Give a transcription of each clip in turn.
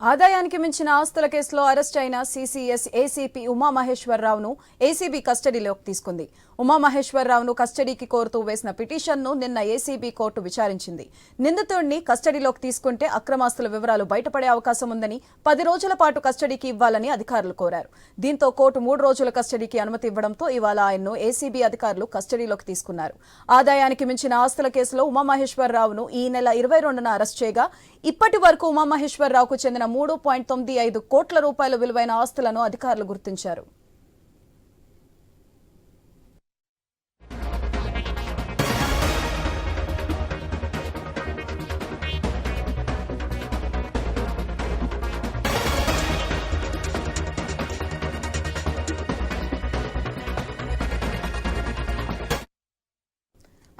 ఆదాయానికి మించిన ఆస్తుల కేసులో అరెస్ట్ అయిన సీసీఎస్ ఏసీపీ ఉమామహేశ్వరరావును ఏసీబీ కస్టడీలోకి తీసుకుంది. ఉమామహేశ్వరరావును కస్టడీకి కోరుతూ వేసిన పిటిషన్ను నిన్న ఏసీబీ కోర్టు విచారించింది. నిందితుడిని కస్టడీలోకి తీసుకుంటే అక్రమాస్తుల వివరాలు బయటపడే అవకాశం ఉందని పది రోజుల పాటు కస్టడీకి ఇవ్వాలని అధికారులు కోరారు. దీంతో కోర్టు మూడు రోజుల కస్టడీకి అనుమతి ఇవ్వడంతో ఇవాళ ఆయన్ను ఏసీబీ అధికారులు కస్టడీలోకి తీసుకున్నారు. ఆదాయానికి మించిన ఆస్తుల కేసులో ఉమామహేశ్వరరావును ఈ నెల ఇరవై రెండున అరెస్ట్ చేయగా ఇప్పటి వరకు ఉమామహేశ్వరరావుకు చెందిన మూడు పాయింట్ తొమ్మిది ఐదు కోట్ల రూపాయల విలువైన ఆస్తులను అధికారులు గుర్తించారు.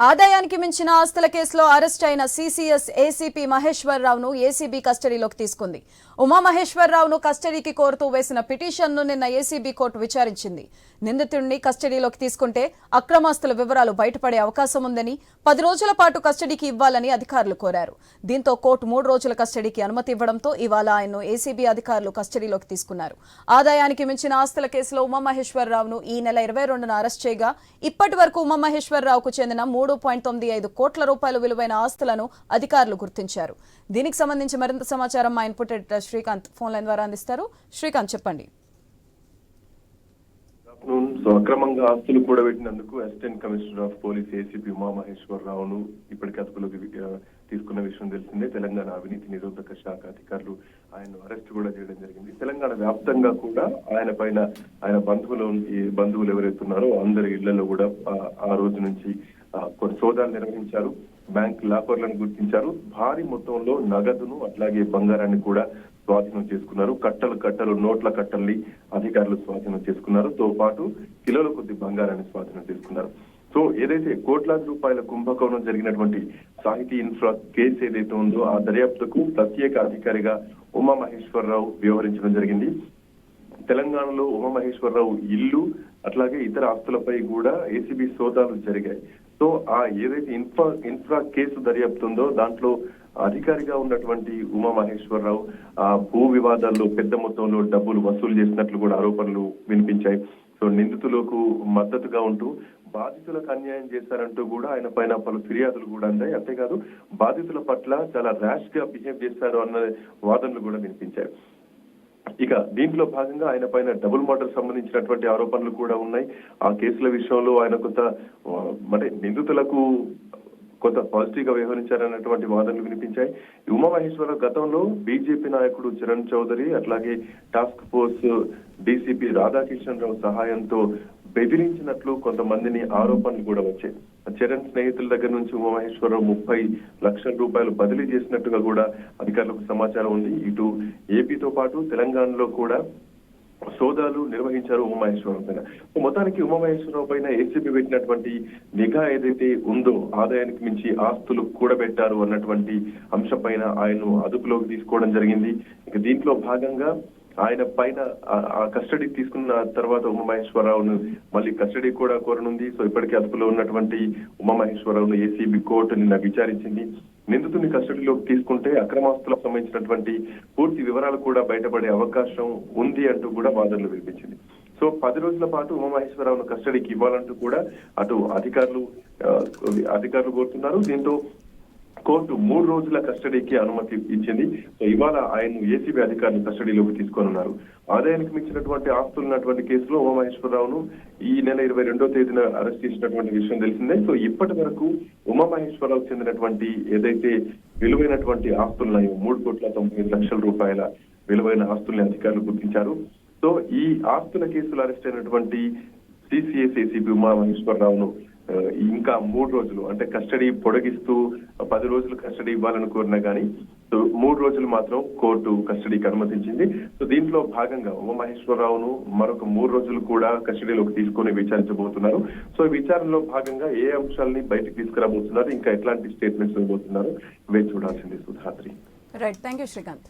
ఆదాయానికి మించిన ఆస్తుల కేసులో అరెస్ట్ అయిన సీసీఎస్ ఏసీపీ మహేశ్వరరావును ఏసీబీ కస్టడీలోకి తీసుకుంది. ఉమామహేశ్వరరావును కస్టడీకి కోరుతూ వేసిన పిటిషన్ను నిన్న ఏసీబీ కోర్టు విచారించింది. నిందితుడిని కస్టడీలోకి తీసుకుంటే అక్రమాస్తుల వివరాలు బయటపడే అవకాశం ఉందని పది రోజుల పాటు కస్టడీకి ఇవ్వాలని అధికారులు కోరారు. దీంతో కోర్టు మూడు రోజుల కస్టడీకి అనుమతి ఇవ్వడంతో ఇవాళ ఆయన్ను ఏసీబీ అధికారులు కస్టడీలోకి తీసుకున్నారు. ఆదాయానికి మించిన ఆస్తుల కేసులో ఉమామహేశ్వరరావును ఈ నెల ఇరవై రెండున అరెస్ట్ చేయగా ఇప్పటి వరకు ఉమామహేశ్వరరావుకు చెందిన మూడు పాయింట్ తొమ్మిది ఐదు కోట్ల రూపాయల విలువైన ఆస్తులను అధికారులు గుర్తించారు. దీనికి సంబంధించి మరింత సమాచారం మా input editor Srikanth phone line ద్వారా అందిస్తారు. శ్రీకాంత్ చెప్పండి. సో అక్రమంగా ఆస్తులు కూడబెట్టినందుకు assistant commissioner of police ACP ఉమామహేశ్వరరావును ఇప్పటికే అదుపులోకి తీసుకున్న విషయం తెలిసిందే. తెలంగాణ అవినీతి నిరోధక శాఖ అధికారులు ఆయన్ను అరెస్ట్ కూడా చేయడం జరిగింది. తెలంగాణ వ్యాప్తంగా కూడా ఆయన పైన ఆయన బంధువులు ఈ బంధువులు ఎవరైతే ఉన్నారో అందరి ఇళ్ళలో కూడా ఆ, రోజు నుంచి కొన్ని సోదాలు నిర్వహించారు. బ్యాంక్ లాకర్లను గుర్తించారు. భారీ మొత్తంలో నగదును అట్లాగే బంగారాన్ని కూడా స్వాధీనం చేసుకున్నారు. కట్టలు కట్టలు నోట్ల కట్టల్ని అధికారులు స్వాధీనం చేసుకున్నారు. తో పాటు కిలోల కొద్ది బంగారాన్ని స్వాధీనం చేసుకున్నారు. సో ఏదైతే కోట్లాది రూపాయల కుంభకోణం జరిగినటువంటి సాహితీ ఇన్ఫ్రా కేసు ఏదైతే ఉందో ఆ దర్యాప్తుకు ప్రత్యేక అధికారిగా ఉమా మహేశ్వరరావు వ్యవహరించడం జరిగింది. తెలంగాణలో ఉమామహేశ్వరరావు ఇల్లు అట్లాగే ఇతర ఆస్తులపై కూడా ఏసీబీ సోదాలు జరిగాయి. సో ఆ ఏదైతే ఇన్ఫ్రా ఇన్ఫ్రా కేసు దర్యాప్తు ఉందో దాంట్లో అధికారిగా ఉన్నటువంటి ఉమా మహేశ్వరరావు ఆ భూ వివాదాల్లో పెద్ద మొత్తంలో డబ్బులు వసూలు చేసినట్లు కూడా ఆరోపణలు వినిపించాయి. సో నిందితులకు మద్దతుగా ఉంటూ బాధితులకు అన్యాయం చేశారంటూ కూడా ఆయన పైన పలు ఫిర్యాదులు కూడా అందాయి. అంతేకాదు బాధితుల పట్ల చాలా ర్యాష్గా బిహేవ్ చేశారు అన్న వాదనలు కూడా వినిపించాయి. ఇక దీంట్లో భాగంగా ఆయన పైన డబుల్ మర్డర్ సంబంధించినటువంటి ఆరోపణలు కూడా ఉన్నాయి. ఆ కేసుల విషయంలో ఆయన కొంత అంటే నిందితులకు కొంత పాజిటివ్గా వ్యవహరించారన్నటువంటి వాదనలు వినిపించాయి. ఈ ఉమామహేశ్వరరావు గతంలో బీజేపీ నాయకుడు చరణ్ చౌదరి అట్లాగే task force DCP Radhakishan Rao సహాయంతో బెదిరించినట్లు కొంతమందిని ఆరోపణలు కూడా వచ్చాయి. చరణ్ స్నేహితుల దగ్గర నుంచి ఉమామహేశ్వరరావు ముప్పై లక్షల రూపాయలు బదిలీ చేసినట్టుగా కూడా అధికారులకు సమాచారం ఉంది. ఇటు ఏపీతో పాటు తెలంగాణలో కూడా సోదాలు నిర్వహించారు ఉమామహేశ్వరరావు పైన. మొత్తానికి ఉమామహేశ్వరరావు పైన ఏసీబీ పెట్టినటువంటి నిఘా ఏదైతే ఉందో ఆదాయానికి మించి ఆస్తులు కూడబెట్టారు అన్నటువంటి అంశం పైన ఆయన్ను అదుపులోకి తీసుకోవడం జరిగింది. ఇక దీంట్లో భాగంగా ఆయన పైన ఆ- ఆ కస్టడీ తీసుకున్న తర్వాత ఉమామహేశ్వరరావును మళ్ళీ కస్టడీ కూడా కోరనుంది. సో ఇప్పటికే అదుపులో ఉన్నటువంటి ఉమామహేశ్వరరావును ఏసీబీ కోర్టు నిన్న విచారించింది. నిందితుడిని కస్టడీలోకి తీసుకుంటే అక్రమాస్తులకు సంబంధించినటువంటి పూర్తి వివరాలు కూడా బయటపడే అవకాశం ఉంది అంటూ కూడా వాదనలు వినిపించింది. సో పది రోజుల పాటు ఉమామహేశ్వరరావును కస్టడీకి ఇవ్వాలంటూ కూడా అటు అధికారులు అధికారులు కోరుతున్నారు. దీంతో కోర్టు మూడు రోజుల కస్టడీకి అనుమతి ఇచ్చింది. సో ఇవాళ ఆయన ఏసీబీ అధికారులు కస్టడీలోకి తీసుకోనున్నారు. ఆదాయానికి మించినటువంటి ఆస్తులు ఉన్నటువంటి కేసులో ఉమామహేశ్వరరావును ఈ నెల ఇరవై రెండో తేదీన అరెస్ట్ చేసినటువంటి విషయం తెలిసిందే. సో ఇప్పటి వరకు ఉమామహేశ్వరరావు చెందినటువంటి ఏదైతే విలువైనటువంటి ఆస్తులున్నాయో మూడు కోట్ల తొంభై ఐదు లక్షల రూపాయల విలువైన ఆస్తుల్ని అధికారులు గుర్తించారు. సో ఈ ఆస్తుల కేసులు అరెస్ట్ అయినటువంటి సిసిఎస్ ఏసీబీ ఉమామహేశ్వరరావును ఇంకా మూడు రోజులు అంటే కస్టడీ పొడిగిస్తూ పది రోజులు కస్టడీ ఇవ్వాలని కోరినా కానీ సో మూడు రోజులు మాత్రం కోర్టు కస్టడీకి అనుమతించింది. సో దీంట్లో భాగంగా ఉమామహేశ్వరరావును మరొక మూడు రోజులు కూడా కస్టడీలోకి తీసుకొని విచారించబోతున్నారు. సో ఈ విచారణలో భాగంగా ఏ అంశాలని బయటకు తీసుకురాబోతున్నారు ఇంకా ఎట్లాంటి స్టేట్మెంట్స్ ఇవ్వబోతున్నారు ఇవే చూడాల్సింది Sudhatri. Right thank you Srikanth